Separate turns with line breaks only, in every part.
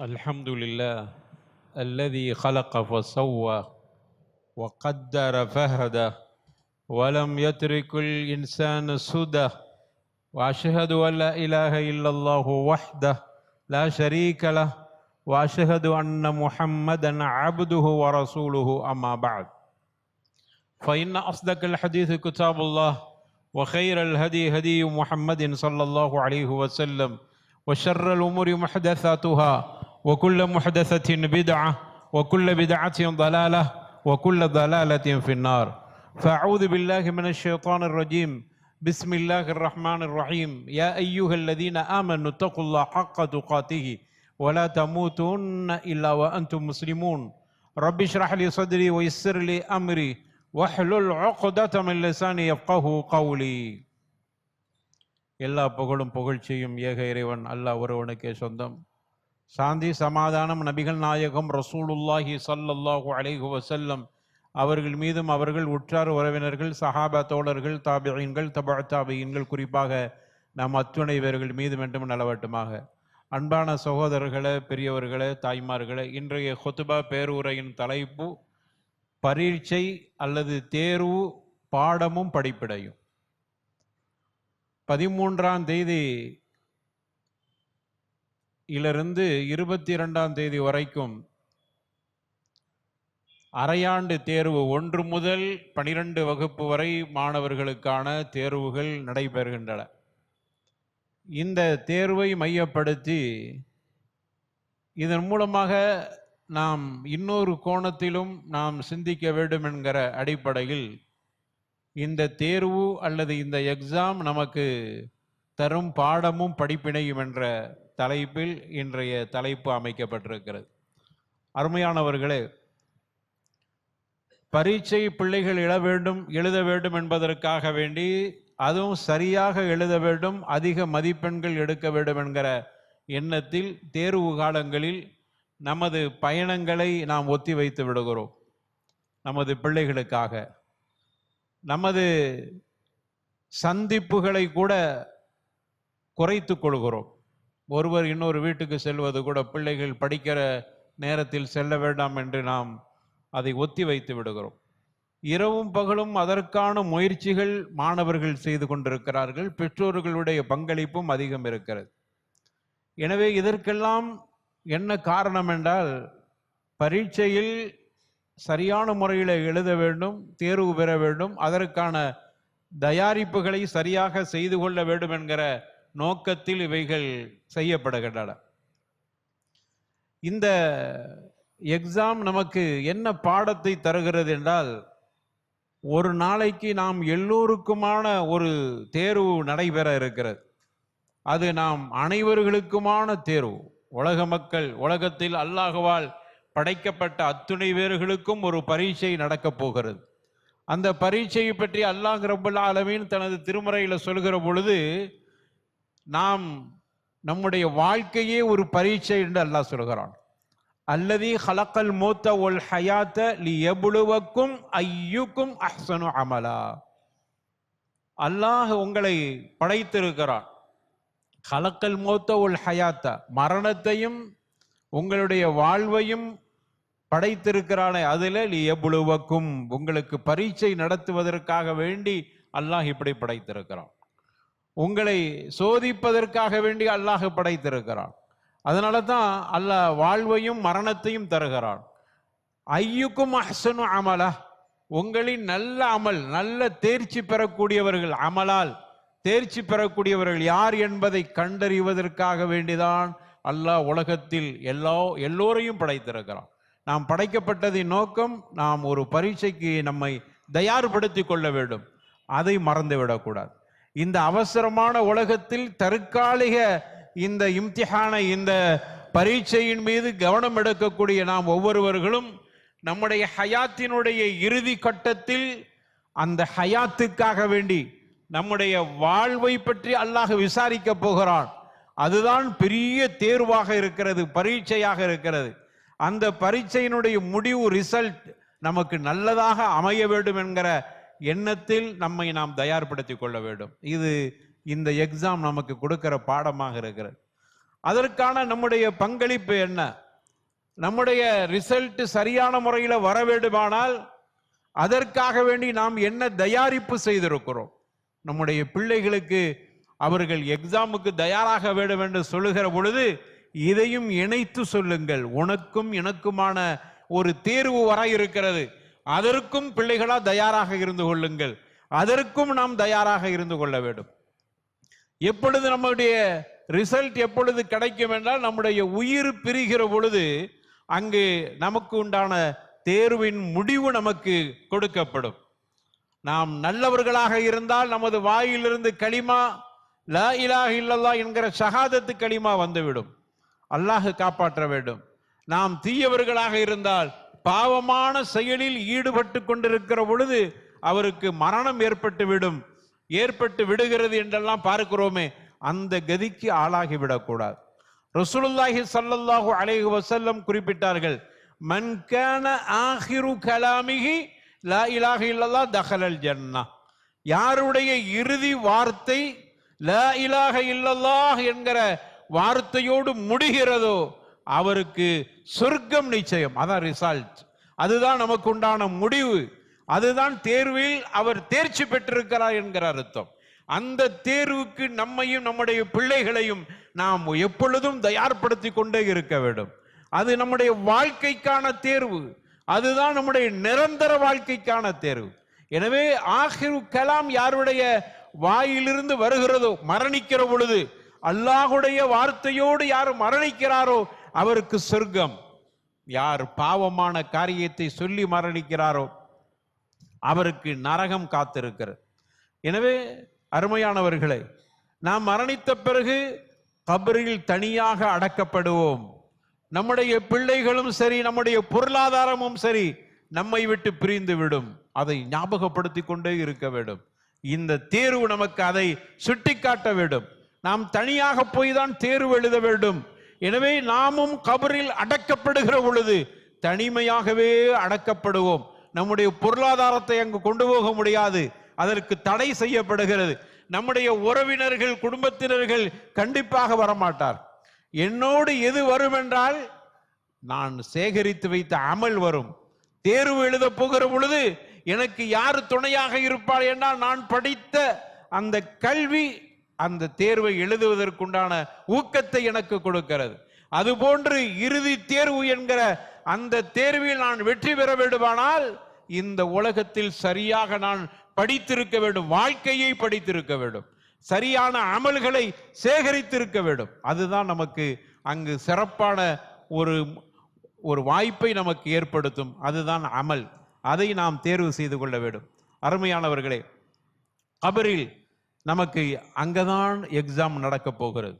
الحمد لله الذي خلق فسوى وقدر فهدى ولم يترك الإنسان سدى وأشهد أن لا إله إلا الله وحده لا شريك له وأشهد أن محمدا عبده ورسوله أما بعد. فإن أصدق الحديث كتاب الله وخير الهدي هدي محمد صلى الله عليه وسلم وشر الأمور محدثاتها وكل محدثة بدعة وكل بدعة ضلالة وكل ضلالة في النار فأعوذ بالله من الشيطان الرجيم بسم الله الرحمن الرحيم يا أيها الذين آمنوا اتقوا الله حق تقاته ولا تموتن إلا وأنتم مسلمون رب اشرح لي صدري ويسر لي أمري வஹ்லுல் உக்தத மின் லிசானி யஃப்கஹு கௌலி எல்லா புகழும் புகழ்ச்சியும் ஏக இறைவன் அல்லாஹ் ஒருவனுக்கே சொந்தம் சாந்தி சமாதானம் நபிகள் நாயகம் ரசூலுல்லாஹி சல்லல்லாஹு அலைஹு வசல்லம் அவர்கள் மீதும் அவர்கள் உற்றார் உறவினர்கள் சஹாபா தோழர்கள் தாபியன்கள் தபா தாபியீன்கள் குறிப்பாக நம் அத்துணை பேர்கள் மீது வேண்டும் நலவட்டுமாக. அன்பான சகோதரர்களே பெரியவர்களே தாய்மார்களே இன்றைய ஹொத்துபா பேருரையின் தலைப்பு பரீட்சை அல்லது தேர்வு பாடமும் படிப்பிடையும். பதிமூன்றாம் தேதி இலிருந்து இருபத்தி இரண்டாம் தேதி வரைக்கும் அரையாண்டு தேர்வு ஒன்று முதல் பனிரெண்டு வகுப்பு வரை மாணவர்களுக்கான தேர்வுகள் நடைபெறுகின்றன. இந்த தேர்வை மையப்படுத்தி இதன் மூலமாக நாம் இன்னொரு கோணத்திலும் நாம் சிந்திக்க வேண்டும் என்கிற அடிப்படையில் இந்த தேர்வு அல்லது இந்த எக்ஸாம் நமக்கு தரும் பாடமும் படிப்பினையும் என்ற தலைப்பில் இன்றைய தலைப்பு அமைக்கப்பட்டிருக்கிறது. அருமையானவர்களே பரீட்சை பிள்ளைகள் எழ வேண்டும் எழுத வேண்டும் என்பதற்காக வேண்டி அதுவும் சரியாக எழுத வேண்டும் அதிக மதிப்பெண்கள் எடுக்க வேண்டும் என்கிற எண்ணத்தில் தேர்வு காலங்களில் நமது பயணங்களை நாம் ஒத்தி வைத்து விடுகிறோம். நமது பிள்ளைகளுக்காக. நமது சந்திப்புகளை கூட குறைத்து கொள்கிறோம். ஒருவர் இன்னொரு வீட்டுக்கு செல்வது கூட பிள்ளைகள் படிக்கிற நேரத்தில் செல்ல வேண்டாம் என்று நாம் அதை ஒத்தி வைத்து விடுகிறோம். இரவும் பகலும் அதற்கான முயற்சிகள் மாணவர்கள் செய்து கொண்டிருக்கிறார்கள். பெற்றோர்களுடைய பங்களிப்பும் அதிகம் இருக்கிறது. எனவே இதற்கெல்லாம் என்ன காரணம் என்றால் பரீட்சையில் சரியான முறையில் எழுத வேண்டும் தேர்வு பெற வேண்டும் அதற்கான தயாரிப்புகளை சரியாக செய்து கொள்ள வேண்டும் என்கிற நோக்கத்தில் இவைகள் செய்யப்படுகின்றன. இந்த எக்ஸாம் நமக்கு என்ன பாடத்தை தருகிறது என்றால் ஒரு நாளைக்கு நாம் எல்லோருக்குமான ஒரு தேர்வு நடைபெற இருக்கிறது. அது நாம் அனைவர்களுக்குமான தேர்வு. உலக மக்கள் உலகத்தில் அல்லாஹுவால் படைக்கப்பட்ட அத்துணை பேர்களுக்கும் ஒரு பரீட்சை நடக்கப் போகிறது. அந்த பரீட்சையை பற்றி அல்லாஹ் ரபுல்லா அலமீன் தனது திருமுறையில் சொல்கிற பொழுது நாம் நம்முடைய வாழ்க்கையே ஒரு பரீட்சை என்று அல்லாஹ் சொல்கிறான். அல்லதி ஹலக்கல் மூத்த ஒல் ஹயாத்த லி எபுழுவக்கும் ஐயுக்கும் அஹ்சனு அமலா. அல்லாஹ் உங்களை படைத்திருக்கிறான். ஹலக்கல் மோத்த ஒல் ஹயாத்த மரணத்தையும் உங்களுடைய வாழ்வையும் படைத்திருக்கிறானே அதில் எவ்வளவுக்கும் உங்களுக்கு பரீட்சை நடத்துவதற்காக வேண்டி அல்லாஹ் இப்படி படைத்திருக்கிறான். உங்களை சோதிப்பதற்காக வேண்டி அல்லாஹ் படைத்திருக்கிறான். அதனால தான் அல்லாஹ் வாழ்வையும் மரணத்தையும் தருகிறான். ஐயுக்கும் அஹ்சனு அமலா. உங்களின் நல்ல அமல் நல்ல தேர்ச்சி பெறக்கூடியவர்கள் அமலால் தேர்ச்சி பெறக்கூடியவர்கள் யார் என்பதை கண்டறிவதற்காக வேண்டிதான் அல்லாஹ் உலகத்தில் எல்லா எல்லோரையும் படைத்திருக்கிறான். நாம் படைக்கப்பட்டதின் நோக்கம் நாம் ஒரு பரீட்சைக்கு நம்மை தயார்படுத்தி கொள்ள வேண்டும். அதை மறந்து விடக்கூடாது இந்த அவசரமான உலகத்தில் தற்காலிக இந்த இம்திஹான இந்த பரீட்சையின் மீது கவனம் எடுக்கக்கூடிய நாம் ஒவ்வொருவர்களும் நம்முடைய ஹயாத்தினுடைய இறுதி கட்டத்தில் அந்த ஹயாத்துக்காக வேண்டி நம்முடைய வாழ்வை பற்றி அல்லாஹ் விசாரிக்க போகிறான். அதுதான் பெரிய தேர்வாக இருக்கிறது பரீட்சையாக இருக்கிறது. அந்த பரீட்சையினுடைய முடிவு ரிசல்ட் நமக்கு நல்லதாக அமைய வேண்டும் என்கிற எண்ணத்தில் நம்மை நாம் தயார்படுத்தி கொள்ள வேண்டும். இது இந்த எக்ஸாம் நமக்கு கொடுக்கிற பாடமாக இருக்கிறது. அதற்கான நம்முடைய பங்களிப்பு என்ன? நம்முடைய ரிசல்ட் சரியான முறையில் வர வேண்டுமானால் அதற்காக வேண்டி நாம் என்ன தயாரிப்பு செய்திருக்கிறோம்? நம்முடைய பிள்ளைகளுக்கு அவர்கள் எக்ஸாமுக்கு தயாராக வேண்டும் என்று சொல்லுகிற பொழுது இதையும் இணைத்து சொல்லுங்கள். உனக்கும் எனக்குமான ஒரு தேர்வு வர இருக்கிறது. அதற்கும் பிள்ளைகளா தயாராக இருந்து கொள்ளுங்கள். அதற்கும் நாம் தயாராக இருந்து கொள்ள வேண்டும். எப்பொழுது நம்முடைய ரிசல்ட் எப்பொழுது கிடைக்கும் என்றால் நம்முடைய உயிர் பிரிகிற பொழுது அங்கு நமக்கு உண்டான தேர்வின் முடிவு நமக்கு கொடுக்கப்படும். நாம் நல்லவர்களாக இருந்தால் நமது வாயிலிருந்து களிமா ல இலாக இல்லல்லா என்கிற சகாதத்து களிமா வந்துவிடும். அல்லாஹ் காப்பாற்ற வேண்டும். நாம் தீயவர்களாக இருந்தால் பாவமான செயலில் ஈடுபட்டு கொண்டிருக்கிற பொழுது அவருக்கு மரணம் ஏற்பட்டு விடும் ஏற்பட்டு விடுகிறது என்றெல்லாம் பார்க்கிறோமே அந்த கதிக்கு ஆளாகி விடக்கூடாது. ரசூலுல்லாஹி சல்லல்லாஹு அலைஹி வசல்லம் குறிப்பிட்டார்கள் மன் கான ஆஹிரு கலாமிகி லா இலாக இல்லல்லா தஹலல் ஜன்னா. யாருடைய இறுதி வார்த்தை லா இலாக இல்லல்லாஹ் என்கிற வார்த்தையோடு முடிகிறதோ அவருக்கு சொர்க்கம் நிச்சயம். அதான் ரிசல்ட் அதுதான் நமக்கு உண்டான முடிவு. அதுதான் தேர்வில் அவர் தேர்ச்சி பெற்றிருக்கிறார் என்கிற அர்த்தம். அந்த தேர்வுக்கு நம்மையும் நம்முடைய பிள்ளைகளையும் நாம் எப்பொழுதும் தயார்படுத்தி கொண்டே இருக்க வேண்டும். அது நம்முடைய வாழ்க்கைக்கான தேர்வு. அதுதான் நம்முடைய நிரந்தர வாழ்க்கைக்கான தேர்வு. எனவே ஆஹிரு கலாம் யாருடைய வாயிலிருந்து வருகிறதோ மரணிக்கிற பொழுது அல்லாஹுடைய வார்த்தையோடு யார் மரணிக்கிறாரோ அவருக்கு சொர்க்கம். யார் பாவமான காரியத்தை சொல்லி மரணிக்கிறாரோ அவருக்கு நரகம் காத்திருக்கிறது. எனவே அருமையானவர்களே நாம் மரணித்த பிறகு கபரில் தனியாக அடக்கப்படுவோம். நம்முடைய பிள்ளைகளும் சரி நம்முடைய பொருளாதாரமும் சரி நம்மை விட்டு பிரிந்து விடும். அதை ஞாபகப்படுத்தி கொண்டே இருக்க வேண்டும். இந்த தேர்வு நமக்கு அதை சுட்டிக்காட்ட வேண்டும். நாம் தனியாக போய் தான் தேர்வு எழுத வேண்டும். எனவே நாமும் கபரில் அடக்கப்படுகிற பொழுது தனிமையாகவே அடக்கப்படுவோம். நம்முடைய பொருளாதாரத்தை அங்கு கொண்டு போக முடியாது. அதற்கு தடை செய்யப்படுகிறது. நம்முடைய உறவினர்கள் குடும்பத்தினர்கள் கண்டிப்பாக வரமாட்டார். என்னோடு எது வரும் என்றால் நான் சேகரித்து வைத்த அமல் வரும். தேர்வு எழுத போகிற பொழுது எனக்கு யார் துணையாக இருப்பார் என்றால் நான் படித்த அந்த கல்வி அந்த தேர்வை எழுதுவதற்குண்டான ஊக்கத்தை எனக்கு கொடுக்கிறது. அதுபோன்று இறுதி தேர்வு என்கிற அந்த தேர்வில் நான் வெற்றி பெற வேண்டுமானால் இந்த உலகத்தில் சரியாக நான் படித்திருக்க வேண்டும் வாழ்க்கையை படித்திருக்க வேண்டும். சரியான அமல்களை சேகரித்திருக்க வேண்டும். அதுதான் நமக்கு அங்கு சிறப்பான ஒரு ஒரு வாய்ப்பை நமக்கு ஏற்படுத்தும். அதுதான் அமல். அதை நாம் தேர்வு செய்து கொள்ள வேண்டும். அருமையானவர்களே கபரில் நமக்கு அங்கதான் எக்ஸாம் நடக்க போகிறது.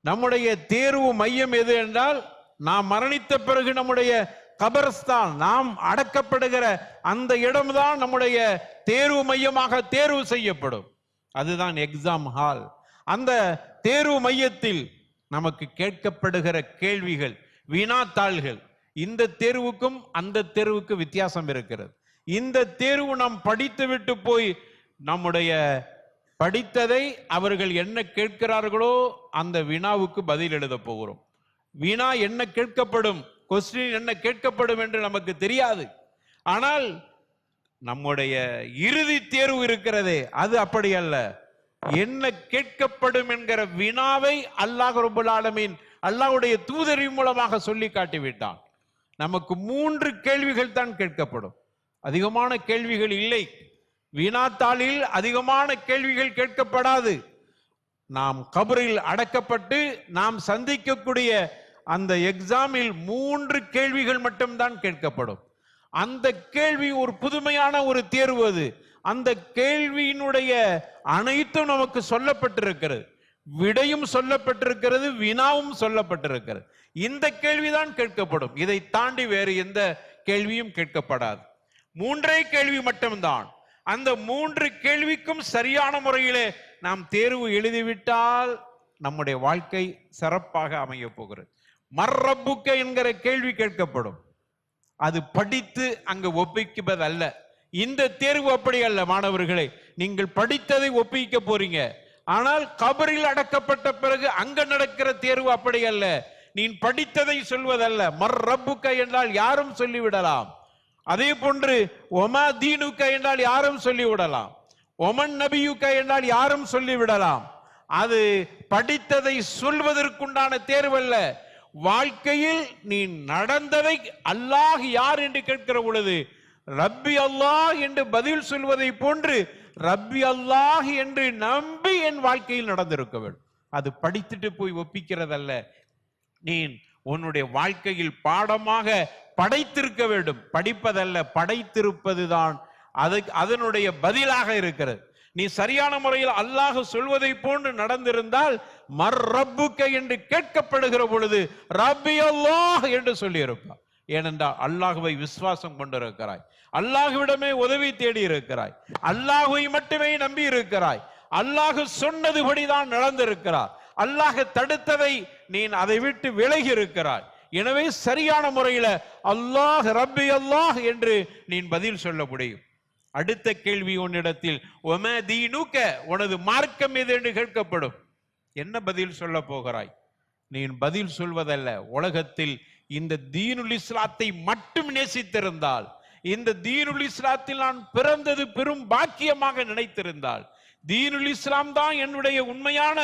நம்முடைய தேர்வு மையம் எது என்றால் நாம் மரணித்த பிறகு நம்முடைய கபரஸ்தான் நாம் அடக்கப்படுகிற அந்த இடம்தான் நம்முடைய தேர்வு மையமாக தேர்வு செய்யப்படும். அதுதான் எக்ஸாம் ஹால் அந்த தேர்வு மையத்தில் நமக்கு கேட்கப்படுகிற கேள்விகள் வினாத்தாள்கள் இந்த தேர்வுக்கும் அந்த தேர்வுக்கு வித்தியாசம் இருக்கிறது. இந்த தேர்வு நாம் படித்து விட்டு போய் நம்முடைய படித்ததை அவர்கள் என்ன கேட்கிறார்களோ அந்த வினாவுக்கு பதில் எழுத போகிறோம். வினா என்ன கேட்கப்படும்? கொஸ்டின் என்ன கேட்கப்படும் என்று நமக்கு தெரியாது. ஆனால் நம்முடைய இறுதி தேர்வு இருக்கிறதே அது அப்படி அல்ல. என்ன கேட்கப்படும் என்கிற வினாவை அல்லாஹ் ரபுல் ஆலமீன் அல்லாஹுடைய தூதரின் மூலமாக சொல்லி காட்டிவிட்டான். நமக்கு மூன்று கேள்விகள் தான் கேட்கப்படும். அதிகமான கேள்விகள் இல்லை. வினாத்தாளில் அதிகமான கேள்விகள் கேட்கப்படாது. நாம் கபரில் அடக்கப்பட்டு நாம் சந்திக்கக்கூடிய அந்த எக்ஸாமில் மூன்று கேள்விகள் மட்டும்தான் கேட்கப்படும். அந்த கேள்வி ஒரு புதுமையான ஒரு தேர்வு அது. அந்த கேள்வியினுடைய அனைத்தும் நமக்கு சொல்லப்பட்டிருக்கிறது. விடையும் சொல்லப்பட்டிருக்கிறது வினாவும் சொல்லப்பட்டிருக்கிறது. இந்த கேள்விதான் கேட்கப்படும். இதை தாண்டி வேறு எந்த கேள்வியும் கேட்கப்படாது. மூன்றே கேள்வி மட்டும்தான். அந்த மூன்று கேள்விக்கும் சரியான முறையிலே நாம் தேர்வு எழுதிவிட்டால் நம்முடைய வாழ்க்கை சிறப்பாக அமைய போகிறது. மர்ரப்புக்க என்கிற கேள்வி கேட்கப்படும். அது படித்து அங்கு ஒப்பிக்குவது அல்ல இந்த தேர்வு அப்படி அல்ல மாணவர்களே. நீங்கள் படித்ததை ஒப்பிக்க போறீங்க. ஆனால் கபரில் அடக்கப்பட்ட பிறகு அங்க நடக்கிற தேர்வு அப்படி அல்ல. நீ படித்ததை சொல்வதல்ல. மர்ரப்புக்க என்றால் யாரும் சொல்லிவிடலாம். அதே போன்று ஒமா தீனுக்க என்றால் யாரும் சொல்லிவிடலாம் ஒமன் நபியுக்க என்றால் யாரும் சொல்லிவிடலாம் அது படித்ததை சொல்வதற்குண்டான தேர்வல்ல. வாழ்க்கையில் நீ நடந்ததை அல்லாஹ் யார் என்று கேட்கிற பொழுது ரப்பி அல்லாஹ் என்று பதில் சொல்வதை போன்று ரப்பி அல்லாஹ் என்று நம்பி என் வாழ்க்கையில் நடந்திருக்க வேண்டும். அது படித்துட்டு போய் ஒப்பிக்கிறதல்ல. நீ உன்னுடைய வாழ்க்கையில் பாடமாக படைத்திருக்க வேண்டும். படிப்பதல்ல படைத்திருப்பதுதான். அது அதனுடைய பதிலாக இருக்கிறது. நீ சரியான முறையில் அல்லாஹ் சொல்வதை போன்று நடந்திருந்தால் மர் ரப்புக்க என்று கேட்கப்படுகிற பொழுது ரப்பி அல்லாஹ் என்று சொல்லியிருப்பார். ஏனென்றால் அல்லாஹுவை விசுவாசம் கொண்டிருக்கிறாய். அல்லாஹுவிடமே உதவி தேடி இருக்கிறாய் அல்லாஹுவை மட்டுமே நம்பி இருக்கிறாய் அல்லாஹு சொன்னதுபடிதான் நடந்திருக்கிறார். அல்லாஹ் தடுத்ததை நீ அதை விட்டு விலகி இருக்கிறாய். எனவே சரியான முறையில் அல்லாஹ் ரப்பி அல்லாஹ் என்று நீ பதில் சொல்ல முடியும். அடுத்த கேள்வி உன்னிடத்தில் ஒம தீனுக்க? உனது மார்க்கம் எது என்று கேட்கப்படும். என்ன பதில் சொல்ல போகிறாய்? நீ பதில் சொல்வதல்ல. உலகத்தில் இந்த தீனுல் இஸ்லாத்தை மட்டும் நேசித்திருந்தால் இந்த தீனுல் இஸ்லாத்தில் நான் பிறந்தது பெரும் பாக்கியமாக நினைத்திருந்தால் தீனுல் இஸ்லாம் தான் என்னுடைய உண்மையான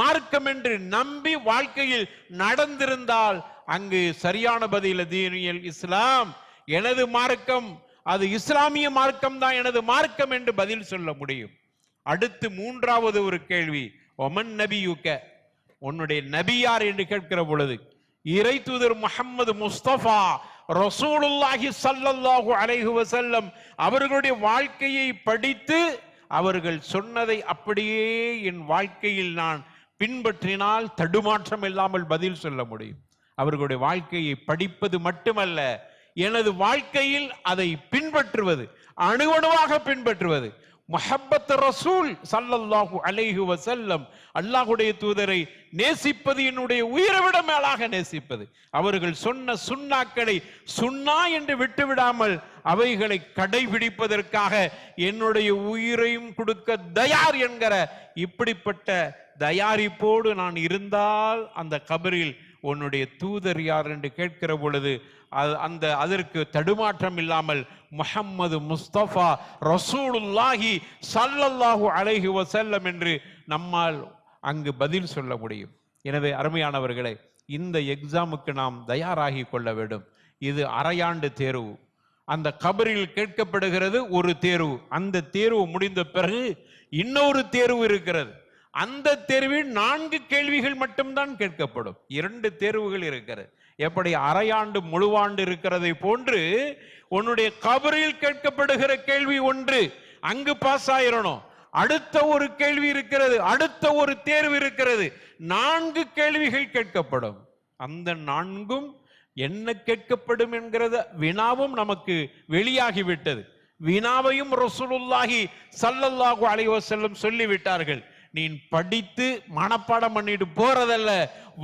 மார்க்கம் என்று நம்பி வாழ்க்கையில் நடந்திருந்தால் அங்கு சரியான பதில தீனியல் இஸ்லாம். எனது மார்க்கம் அது இஸ்லாமிய மார்க்கம் தான் எனது மார்க்கம் என்று பதில் சொல்ல முடியும். அடுத்து மூன்றாவது ஒரு கேள்வி. ஒமன் நபியுக்க உன்னுடைய நபியார் என்று கேட்கிற பொழுது இறை தூதர் முகமது முஸ்தபா ரசூலுல்லாஹி சல்லல்லாஹு அலைஹு வசல்லம் அவர்களுடைய வாழ்க்கையை படித்து அவர்கள் சொன்னதை அப்படியே என் வாழ்க்கையில் நான் பின்பற்றினால் தடுமாற்றம் இல்லாமல் பதில் சொல்ல முடியும். அவர்களுடைய வாழ்க்கையை படிப்பது மட்டுமல்ல எனது வாழ்க்கையில் அதை பின்பற்றுவது அணுவணுவாக பின்பற்றுவது. முஹப்பத் ரசூல் சல்லல்லாஹு அலைஹு வசல்லம் அல்லாஹுடைய தூதரை நேசிப்பது என்னுடைய உயிரை விட மேலாக நேசிப்பது. அவர்கள் சொன்ன சுண்ணாக்களை சுண்ணா என்று விட்டுவிடாமல் அவைகளை கடைபிடிப்பதற்காக என்னுடைய உயிரையும் கொடுக்க தயார் என்கிற இப்படிப்பட்ட தயாரிப்போடு நான் இருந்தால் அந்த கபரில் உன்னுடைய தூதர் யார் என்று கேட்கிற பொழுது அது- அந்த அதற்கு தடுமாற்றம் இல்லாமல் முஹம்மது முஸ்தபா ரசூலுல்லாஹி சல்லல்லாஹு அலைஹி வசல்லம் என்று நம்மால் அங்கு பதில் சொல்ல முடியும். எனவே அருமையானவர்களே இந்த எக்ஸாமுக்கு நாம் தயாராகி கொள்ள வேண்டும். இது அரையாண்டு தேர்வு. அந்த கபரில் கேட்கப்படுகிறது ஒரு தேர்வு. அந்த தேர்வு முடிந்த பிறகு இன்னொரு தேர்வு இருக்கிறது. அந்த தேர்வில் நான்கு கேள்விகள் மட்டும்தான் கேட்கப்படும். இரண்டு தேர்வுகள் இருக்கிறது. எப்படி அரையாண்டு முழுவாண்டு இருக்கிறதை போன்று உன்னுடைய கபரில் கேட்கப்படுகிற கேள்வி ஒன்று அங்கு பாஸ் ஆயிரணும். அடுத்த ஒரு கேள்வி இருக்கிறது அடுத்த ஒரு தேர்வு இருக்கிறது. நான்கு கேள்விகள் கேட்கப்படும். அந்த நான்கும் என்ன கேட்கப்படும் என்கிறத வினாவும் நமக்கு வெளியாகிவிட்டது. வினாவையும் ரசூலுல்லாஹி சல்லல்லாஹு அலைவசல்லம் சொல்லிவிட்டார்கள். நீ படித்து மனப்பாடம் பண்ணிட்டு போறதல்ல.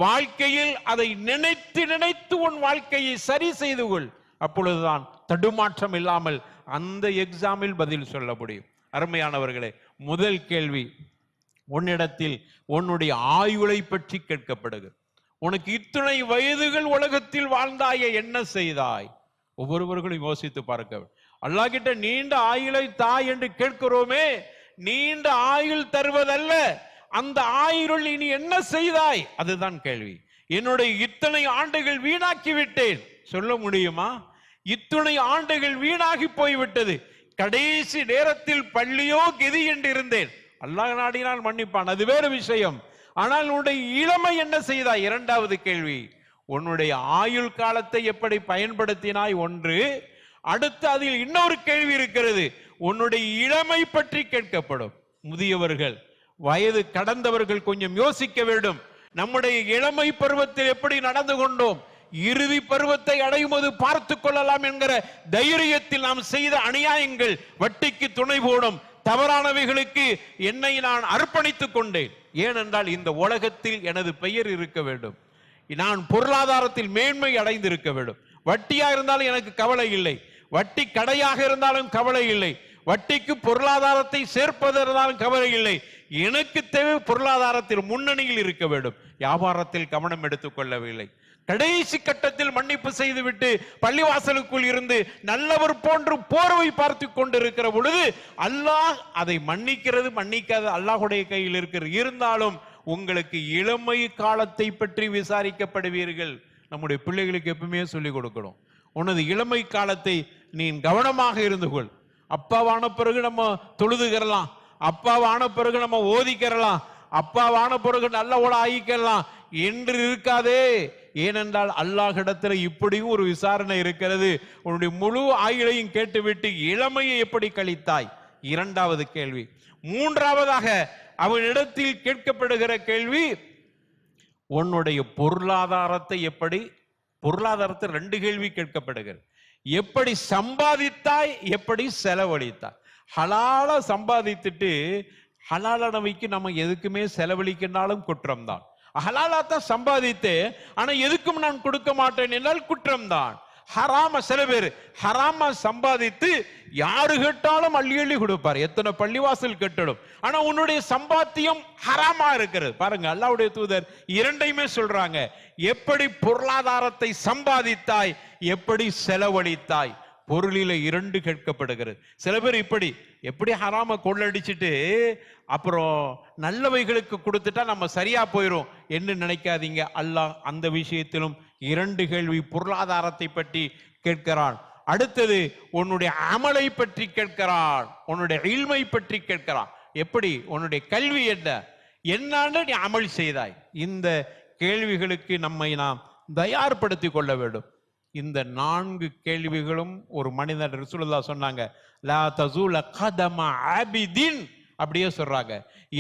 வாழ்க்கையில் அதை நினைத்து நினைத்து உன் வாழ்க்கையை சரி செய்து கொள். அப்பொழுதுதான் தடுமாற்றம் இல்லாமல் அந்த எக்ஸாமில் பதில் சொல்ல முடியும். அருமையானவர்களே முதல் கேள்வி. உன்னிடத்தில் உன்னுடைய ஆயுளை பற்றி கேட்கப்படுகிறது உனக்கு இத்தனை வயதுகள் உலகத்தில் வாழ்ந்தாய என்ன செய்தாய்? ஒவ்வொருவர்களும் யோசித்து பார்க்க அல்லாஹ் கிட்ட நீண்ட ஆயுளை தாய் என்று கேட்கிறோமே நீண்ட ஆயுள் தருவதல்ல. அந்த ஆயுள் இனி என்ன செய்தாய்? அதுதான் கேள்வி. என்னுடைய இத்தனை ஆண்டுகள் வீணாக்கி விட்டேன். சொல்ல முடியுமா? இத்துணை ஆண்டுகள் வீணாகி போய்விட்டது. கடைசி நேரத்தில் பள்ளியோ கெதி என்று இருந்தேன். அல்லாஹ் நாடினால் மன்னிப்பான். அது வேறு விஷயம். ஆனால் உன்னுடைய இளமை என்ன செய்தாய்? இரண்டாவது கேள்வி. உன்னுடைய ஆயுள் காலத்தை எப்படி பயன்படுத்தினாய்? ஒன்று. அடுத்து அதில் இன்னொரு கேள்வி இருக்கிறது. உன்னுடைய இளமை பற்றி கேட்கப்படும். முதியவர்கள் வயது கடந்தவர்கள் கொஞ்சம் யோசிக்க வேண்டும். நம்முடைய இளமை பருவத்தில் எப்படி நடந்து கொண்டோம்? இறுதி பருவத்தை அடையும்போது பார்த்து கொள்ளலாம் என்கிற தைரியத்தில் நாம் செய்த அநியாயங்கள் வட்டிக்கு துணை போடும். தவறானவைகளுக்கு என்னை நான் அர்ப்பணித்துக் கொண்டேன். ஏனென்றால் இந்த உலகத்தில் எனது பெயர் இருக்க வேண்டும். நான் பொருளாதாரத்தில் மேன்மை அடைந்திருக்க வேண்டும். வட்டியா இருந்தாலும் எனக்கு கவலை இல்லை. வட்டி கடையாக இருந்தாலும் கவலை இல்லை. வட்டிக்கு பொருளாதாரத்தை சேர்ப்பது இருந்தாலும் கவலை இல்லை. எனக்கு தேவை பொருளாதாரத்தில் முன்னணியில் இருக்க வேண்டும். வியாபாரத்தில் கவனம் எடுத்துக்கொள்ளவில்லை கடைசி கட்டத்தில் மன்னிப்பு செய்துவிட்டு பள்ளிவாசலுக்குள் இருந்து நல்லவர் போன்று போர்வை பார்த்து கொண்டிருக்கிற பொழுது அல்லாஹ் அதை மன்னிக்கிறது மன்னிக்காது அல்லாஹுடைய கையில் இருக்கிற இருந்தாலும் உங்களுக்கு இளமை காலத்தை பற்றி விசாரிக்கப்படுவீர்கள். நம்முடைய பிள்ளைகளுக்கு எப்பவுமே சொல்லிக் கொடுக்கணும். உனது இளமை காலத்தை நீ கவனமாக இருந்து கொள். அப்பாவான பிறகு நம்ம தொழுதுகிறலாம் அப்பாவான பிறகு நம்ம ஓதிக்கிறலாம் அப்பாவான பிறகு நல்ல ஓட ஆகிக்கலாம் என்று இருக்காதே. ஏனென்றால் அல்லாஹிடத்தில் இப்படியும் ஒரு விசாரணை இருக்கிறது. உன்னுடைய முழு ஆயுளையும் கேட்டுவிட்டு இளமையை எப்படி கழித்தாய்? இரண்டாவது கேள்வி. மூன்றாவதாக அவனிடத்தில் கேட்கப்படுகிற கேள்வி உன்னுடைய பொருளாதாரத்தை எப்படி? பொருளாதாரத்தை ரெண்டு கேள்வி கேட்கப்படுகிறது. எப்படி சம்பாதித்தாய் எப்படி செலவழித்தாய். ஹலால சம்பாதித்துட்டு ஹலாலடமைக்கு நம்ம எதுக்குமே செலவழிக்கினாலும் குற்றம்தான். ஹலாலா தான் சம்பாதித்து ஆனா எதுக்கும் நான் கொடுக்க மாட்டேன் என்றால் குற்றம்தான். ஹராம சில பேர். ஹராம சம்பாதித்து யாரு கேட்டாலும் அள்ளி அள்ளி கொடுப்பார். எத்தனை பள்ளிவாசல் கட்டணும். ஆனா உன்னுடைய சம்பாத்தியம் ஹராமா இருக்கிறது. பாருங்க அல்லாவுடைய தூதர் இரண்டையுமே சொல்றாங்க. எப்படி பொருளாதாரத்தை சம்பாதித்தாய் எப்படி செலவழித்தாய். பொருளில இரண்டு கேட்கப்படுகிறது. சில பேர் இப்படி எப்படி ஹராம கொள்ளடிச்சிட்டு அப்புறம் நல்லவைகளுக்கு கொடுத்துட்டா நம்ம சரியா போயிரும். என்று நினைக்காதீங்க. அல்லாஹ் அந்த விஷயத்திலும் இரண்டு கேள்வி பொருளாதாரத்தை பற்றி கேட்கிறான். அடுத்தது உன்னுடைய அமலை பற்றி கேட்கிறான். உன்னுடைய இல்மை பற்றி கேட்கிறான். எப்படி? உன்னுடைய கல்வி என்ன? என்னான்னு நீ அமல் செய்தாய். இந்த கேள்விகளுக்கு நம்மை நாம் தயார்படுத்தி கொள்ள வேண்டும். இந்த நான்கு கேள்விகளும் ஒரு மனிதன் ரசூலுல்லா சொன்னாங்க லா தசூல கதம ஆபிதின் அப்படியே சொல்றாங்க.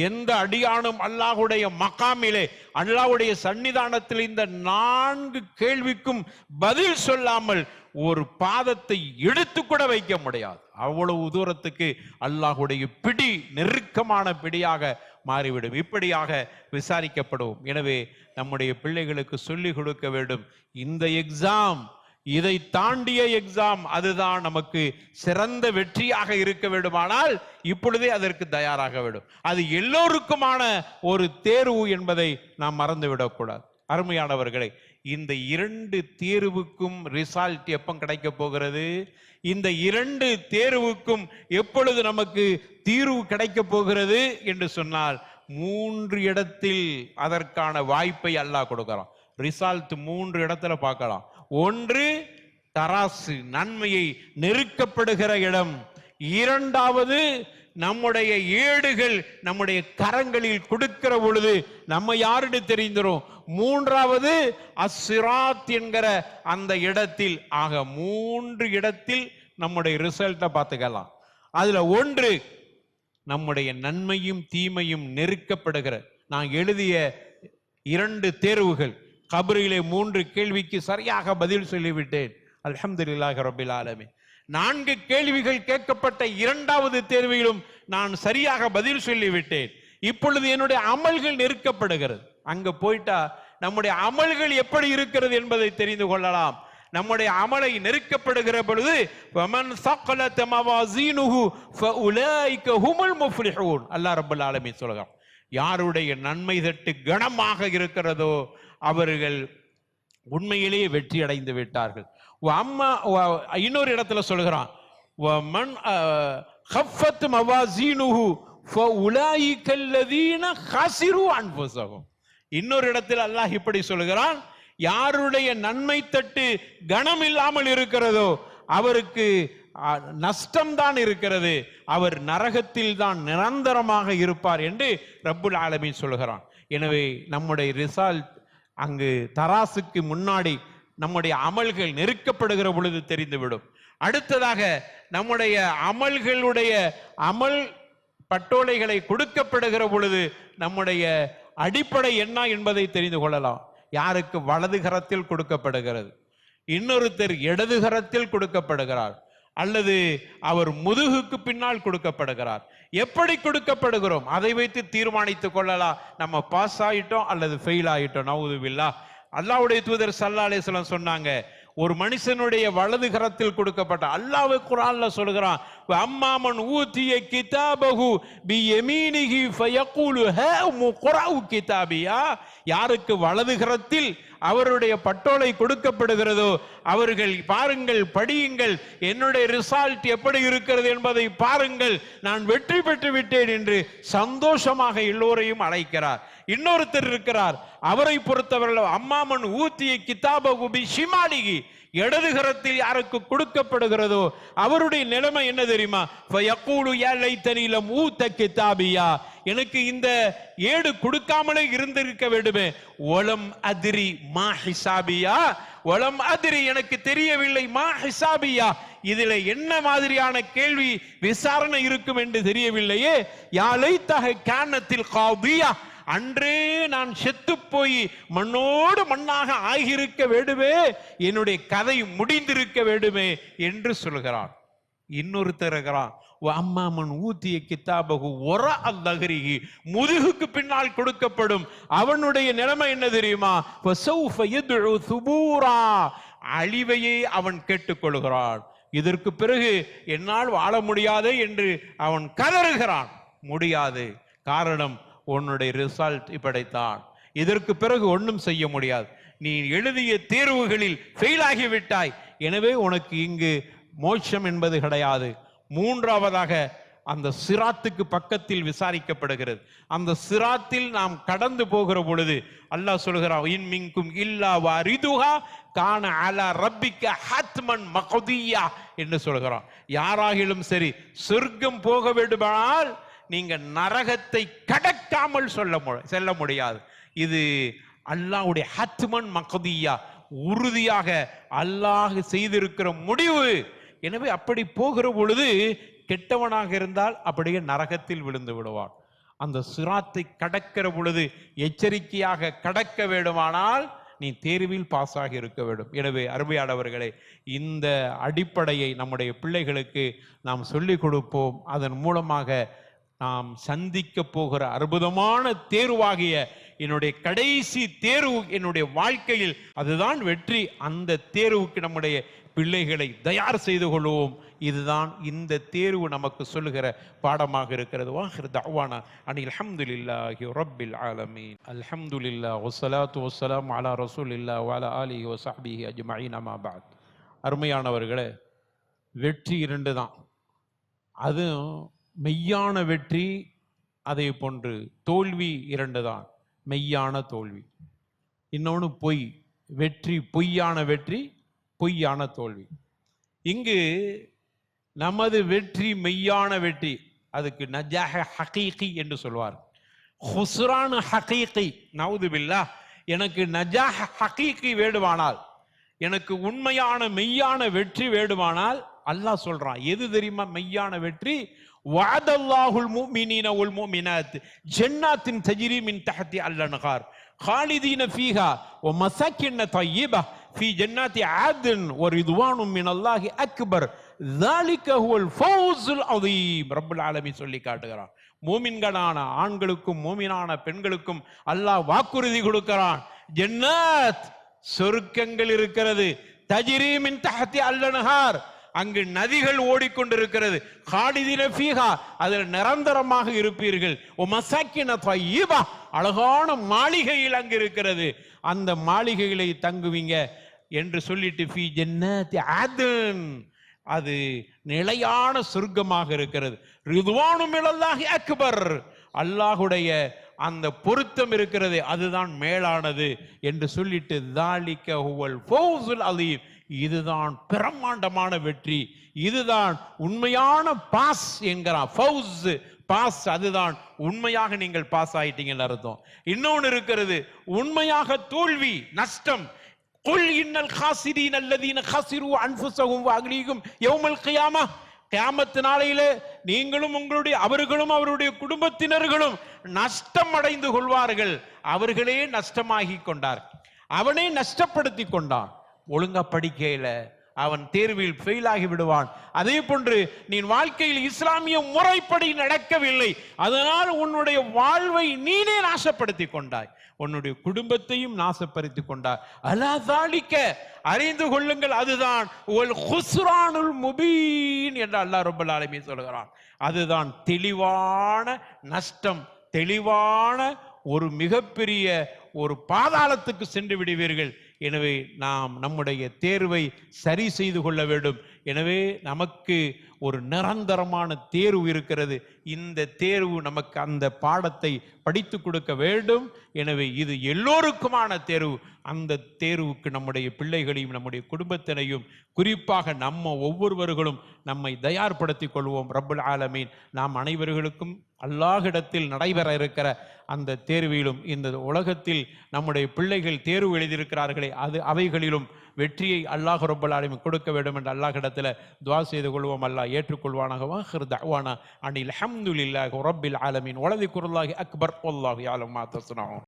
எந்த அடியானும் அல்லாஹுடைய மகாமிலே அல்லாஹுடைய சன்னிதானத்தில் இந்த நான்கு கேள்விக்கும் பதில் சொல்லாமல் ஒரு பாதத்தை எடுத்து கூட வைக்க முடியாது. அவ்வளவு தூரத்துக்கு அல்லாஹுடைய பிடி நெருக்கமான பிடியாக மாறிவிடும். இப்படியாக விசாரிக்கப்படும் எனவே நம்முடைய பிள்ளைகளுக்கு சொல்லிக் கொடுக்க வேண்டும். இந்த எக்ஸாம் இதை தாண்டிய எக்ஸாம் அதுதான் நமக்கு சிறந்த வெற்றியாக இருக்க வேண்டுமானால் இப்பொழுதே அதற்கு தயாராக வேண்டும். அது எல்லோருக்குமான ஒரு தேர்வு என்பதை நாம் மறந்துவிடக்கூடாது அருமையானவர்களே இந்த இரண்டு தேர்வுக்கும் ரிசல்ட் எப்போ கிடைக்க போகிறது? இந்த இரண்டு தேர்வுக்கும் எப்பொழுது நமக்கு தீர்வு கிடைக்க போகிறது என்று சொன்னால் மூன்று இடத்தில் அதற்கான வாய்ப்பை அல்லாஹ் கொடுக்கலாம் ரிசால்ட் மூன்று இடத்துல பார்க்கலாம். ஒன்று தராசு நன்மையை நெருக்கப்படுகிற இடம். இரண்டாவது நம்முடைய ஏடுகள் நம்முடைய கரங்களில் கொடுக்கிற பொழுது நம்ம யாருன்னு தெரிந்துரும்? மூன்றாவது அசிராத் என்கிற அந்த இடத்தில் ஆக மூன்று இடத்தில் நம்முடைய ரிசல்ட்டை பார்த்துக்கலாம். அதுல ஒன்று நம்முடைய நன்மையும் தீமையும் நெருக்கப்படுகிற நான் எழுதிய இரண்டு தேர்வுகள். கபரிலே மூன்று கேள்விக்கு சரியாக பதில் சொல்லிவிட்டேன். அலமதுல்லாஹ் ரபில் ஆலமி நான்கு கேள்விகள் கேட்கப்பட்ட இரண்டாவது தேர்விலும் நான் சரியாக பதில் சொல்லிவிட்டேன். இப்பொழுது என்னுடைய அமல்கள் நெருக்கப்படுகிறது. அங்க போயிட்டா நம்முடைய அமல்கள் எப்படி இருக்கிறது என்பதை தெரிந்து கொள்ளலாம். நம்முடைய அமலை நெருக்கப்படுகிற பொழுது அல்லா ரபுல் ஆலமி சொல்லலாம் யாருடைய நன்மை தட்டு கனமாக இருக்கிறதோ அவர்கள் உண்மையிலேயே வெற்றி அடைந்து விட்டார்கள். அம்மா இன்னொரு இடத்துல சொல்கிறான் மண் ஹஃபத் மவாசீனுஹு உலாயிக்கல்லதீன ஹசிரு அன்புசகம் இன்னொரு இடத்தில் அல்லாஹ் இப்படி சொல்கிறான் யாருடைய நன்மை தட்டு கனம் இல்லாமல் இருக்கிறதோ அவருக்கு நஷ்டம்தான் இருக்கிறது. அவர் நரகத்தில் தான் நிரந்தரமாக இருப்பார் என்று ரப்புல் ஆலமி சொல்கிறான் எனவே நம்முடைய ரிசால்ட் அங்கு தராசுக்கு முன்னாடி நம்முடைய அமல்கள் நெருக்கப்படுகிற பொழுது தெரிந்துவிடும். அடுத்ததாக நம்முடைய அமல்களுடைய அமல் பட்டோலைகளை கொடுக்கப்படுகிற பொழுது நம்முடைய அடிப்படை என்ன என்பதை தெரிந்து கொள்ளலாம். யாருக்கு வலது கரத்தில் கொடுக்கப்படுகிறது. இன்னொருத்தர் இடது கரத்தில் கொடுக்கப்படுகிறார். அல்லது அவர் முதுகுக்கு பின்னால் கொடுக்கப்படுகிறார். எப்படி கொடுக்கப்படுகிறோம்? அதை வைத்து தீர்மானித்துக் கொள்ளலாம். நம்ம பாஸ் ஆகிட்டோம் அல்லது ஃபெயில் ஆகிட்டோம் நவுதுவில்லா அல்லாவுடைய தூதர் சல்லா அலிஸ்லாம் சொன்னாங்க ஒரு மனுஷனுடைய வலது கரத்தில் கொடுக்கப்பட்ட அல்லாஹ் குரான்ல சொல்கிறான் அம்மாமன் ஊத்திய கிதாபகு பி எமீனிகி ஃபயக்கூலு ஹா குறாவு கிதாபியா யாருக்கு வலதுகரத்தில் அவருடைய பட்டோலை கொடுக்கப்படுகிறதோ அவர்கள் பாருங்கள் படியுங்கள் என்னுடைய ரிசால்ட் எப்படி இருக்கிறது என்பதை பாருங்கள் நான் வெற்றி பெற்று விட்டேன் என்று சந்தோஷமாக எல்லோரையும் அழைக்கிறார். இன்னொருத்தர் இருக்கிறார். அவரை பொறுத்தவர்கள் அம்மாமன் ஊத்திய கிதாபகுபி ஷிமாலிகி இடதுகரத்தில் யாருக்கு கொடுக்கப்படுகிறதோ அவருடைய நிலைமை என்ன தெரியுமா? ஃபயக்கூலு யா லைத்தனி ஊத்த கிதாபியா. எனக்கு இந்த ஏடு கொடுக்காமலே இருந்திருக்க வேண்டுமே. ஒலம் அதிரி மா ஹிசாபியா? ஒலம் அதிரி எனக்கு தெரியவில்லை மா ஹிசாபியா? இதுல என்ன மாதிரியான கேள்வி விசாரணை இருக்கும் என்று தெரியவில்லையே. யாலை தக கேனத்தில் காபியா அன்றே நான் செத்து போய் மண்ணோடு மண்ணாக ஆகியிருக்க வேண்டுமே என்னுடைய கதை முடிந்திருக்க வேண்டுமே என்று சொல்கிறான். இன்னொருத்தர் இருக்கிறான். அம்மாமன் ஊத்திய கித்தாபகு ஒர அல்லகரிகி முதுகுக்கு பின்னால் கொடுக்கப்படும். அவனுடைய நிலைமை என்ன தெரியுமா? சுபூரா. அழிவையே அவன் கேட்டுக்கொள்கிறான். இதற்கு பிறகு என்னால் வாழ முடியாது என்று அவன் கதறுகிறான். முடியாது. காரணம் உன்னுடைய ரிசல்ட் இப்படித்தான். இதற்கு பிறகு ஒன்றும் செய்ய முடியாது. நீ எழுதிய தேர்வுகளில் ஃபெயில் ஆகிவிட்டாய். எனவே உனக்கு இங்கு மோட்சம் என்பது கிடையாது. மூன்றாவதாக அந்த சிராத்துக்கு பக்கத்தில் விசாரிக்கப்படுகிறது. அந்த சிராத்தில் நாம் கடந்து போகிற பொழுது அல்லாஹ் சொல்கிறான் இன் மின்கும் இல்லா வாரிதுஹா காண அலா ரப்பிக்க ஹத்மன் மகதியா என்று சொல்கிறான். யாராகிலும் சரி சொர்க்கம் போக வேண்டுமானால் நீங்க நரகத்தை கடக்காமல் சொல்ல மு- செல்ல முடியாது. இது அல்லாஹ்வுடைய ஹத்மன் மகதியா. உறுதியாக அல்லாஹ் செய்திருக்கிற முடிவு. எனவே அப்படி போகிற பொழுது கெட்டவனாக இருந்தால் அப்படியே நரகத்தில் விழுந்து விடுவான். அந்த சிராத்தை கடக்கிற பொழுது எச்சரிக்கையாக கடக்க வேண்டுமானால் நீ தேர்வில் பாஸ் ஆகி இருக்க வேண்டும். எனவே அருமையானவர்களே இந்த அடிப்படையை நம்முடைய பிள்ளைகளுக்கு நாம் சொல்லிக் கொடுப்போம். அதன் மூலமாக நாம் சந்திக்க போகிற அற்புதமான தேர்வாகிய என்னுடைய கடைசி தேர்வு என்னுடைய வாழ்க்கையில் அதுதான் வெற்றி. அந்த தேர்வுக்கு நம்முடைய பிள்ளைகளை தயார் செய்து கொள்வோம். இதுதான் இந்த தேர்வு நமக்கு சொல்லுகிற பாடமாக இருக்கிறது. வாஹிர் தஅவானா அனில் அல்ஹம்துலில்லாஹி ரப்பில் ஆலமீன். அல்ஹம்துலில்லாஹ் ஒசலாத்து ஒசலாம் அலா ரசூல் இல்லா வாலா அலி அஜ்மஈன் அம்மா பஅத் அருமையானவர்களே வெற்றி இரண்டு தான். அதுவும் மெய்யான வெற்றி அதே போன்று தோல்வி இரண்டு தான் மெய்யான தோல்வி. இன்னொன்று பொய். வெற்றி பொய்யான வெற்றி பொய்யான தோல்வி. இங்கு நமது வெற்றி மெய்யான வெற்றி. அதுக்கு நஜாக ஹகீகி என்று சொல்வார். ஹுஸ்ரான் ஹகீகி நவுது பில்லா. எனக்கு நஜாக ஹகீகி வேண்டுமானால் எனக்கு உண்மையான மெய்யான வெற்றி வேண்டுமானால் அல்லாஹ் சொல்றான். எது தெரியுமா? மெய்யான வெற்றி வஅதல்லாஹுல் முஃமினீன வல் முஃமினாத் ஜன்னாத்தின் தஜ்ரி மின் தஹ்தி அல்-அன்ஹார் خالدين فيها ومساكن طيبة في جنات عدن ورضوان من الله أكبر ذلك هو الفوز العظيم رب العالمين சொல்லி காட்டுகிறான் மூமின்களான ஆண்களுக்கும் மூமினான பெண்களுக்கும் அல்லாஹ் வாக்குறுதி கொடுக்கிறான் ஜன்னத் சொர்க்கங்கள் இருக்கிறது தஜிரீமின் தஹத்தி அல்லனஹார் அங்கு நதிகள் ஓடிக்கொண்டிருக்கிறது. காடிதின ஃபீஹா அதில் நிரந்தரமாக இருப்பீர்கள். ஓ மசாக்கின ஈபா அழகான மாளிகையில் அங்கு இருக்கிறது. அந்த மாளிகைகளை தங்குவீங்க என்று சொல்லிட்டு ஃபீ ஜென்னதி ஆதன் அது நிலையான சொர்க்கமாக இருக்கிறது. ரிதுவானும் இலல்லாஹி அக்பர். அல்லாஹுடைய அந்த பொருத்தம் இருக்கிறது அதுதான் மேலானது என்று சொல்லிட்டு தாலிக்க ஹுவல் ஃபௌசுல் அலீம். இதுதான் பிரம்மாண்டமான வெற்றி இதுதான் உண்மையான பாஸ் என்கிறான் ஃபவுஸ் பாஸ் அதுதான் உண்மையாக நீங்கள் பாஸ் ஆயிட்டீங்கன்னு அர்த்தம். இன்னொன்னு இருக்கிறது உண்மையாக தோல்வி நஷ்டம். குல் இன்னல் காசிரீன் அல்லதீன ஹாசிரு அன்புசகும் வஅஹ்லீஹும் யௌமல் கியாமா. கியாமத்து நாளையிலே நீங்களும் உங்களுடைய அவர்களும் அவருடைய குடும்பத்தினர்களும் நஷ்டம் அடைந்து கொள்வார்கள். அவர்களே நஷ்டமாகி கொண்டார். அவனே நஷ்டப்படுத்தி கொண்டான். ஒழுங்கா படிக்கையில அவன் தேர்வில் ஃபெயில் ஆகி விடுவான். அதே போன்று நீ வாழ்க்கையில் இஸ்லாமிய முறைப்படி நடக்கவில்லை. அதனால் உன்னுடைய வாழ்வை நீனே நாசப்படுத்தி கொண்டாய். உன்னுடைய குடும்பத்தையும் நாசப்படுத்தி கொண்டாய். அலதாலிக்க அறிந்து கொள்ளுங்கள் அதுதான். உல் ஹுஸ்ரானுல் முபீன் என்று அல்லாஹ் ரொம்ப ஆலமி சொல்கிறான். அதுதான் தெளிவான நஷ்டம் தெளிவான ஒரு மிகப்பெரிய ஒரு பாதாளத்துக்கு சென்று விடுவீர்கள். எனவே நாம் நம்முடைய தேர்வை சரி செய்து கொள்ள வேண்டும். எனவே நமக்கு ஒரு நிரந்தரமான தேர்வு இருக்கிறது. இந்த தேர்வு நமக்கு அந்த பாடத்தை படித்து கொடுக்க வேண்டும். எனவே இது எல்லோருக்குமான தேர்வு. அந்த தேர்வுக்கு நம்முடைய பிள்ளைகளையும் நம்முடைய குடும்பத்தினையும் குறிப்பாக நம்ம ஒவ்வொருவர்களும் நம்மை தயார்படுத்திக் கொள்வோம். ரப்புல் ஆலமீன். நாம் அனைவர்களுக்கும் அல்லாஹிடத்தில் நடைபெற இருக்கிற அந்த தேர்விலும் இந்த உலகத்தில் நம்முடைய பிள்ளைகள் தேர்வு எழுதியிருக்கிறார்களே அது அவைகளிலும் வெற்றியை அல்லாஹ் ரொம்பலாலையும் கொடுக்க வேண்டும் என்று அல்லாஹ் இடத்துல துவா செய்து கொள்வோம். அல்லாஹ் ஏற்றுக்கொள்வானாக வாஹிர் தஅவானா அனில் ஹம்துலில்லாஹ் ரப்பில் ஆலமீன். உலதி குரலாகி அக்பர். உல்லாஹி ஆலம் மா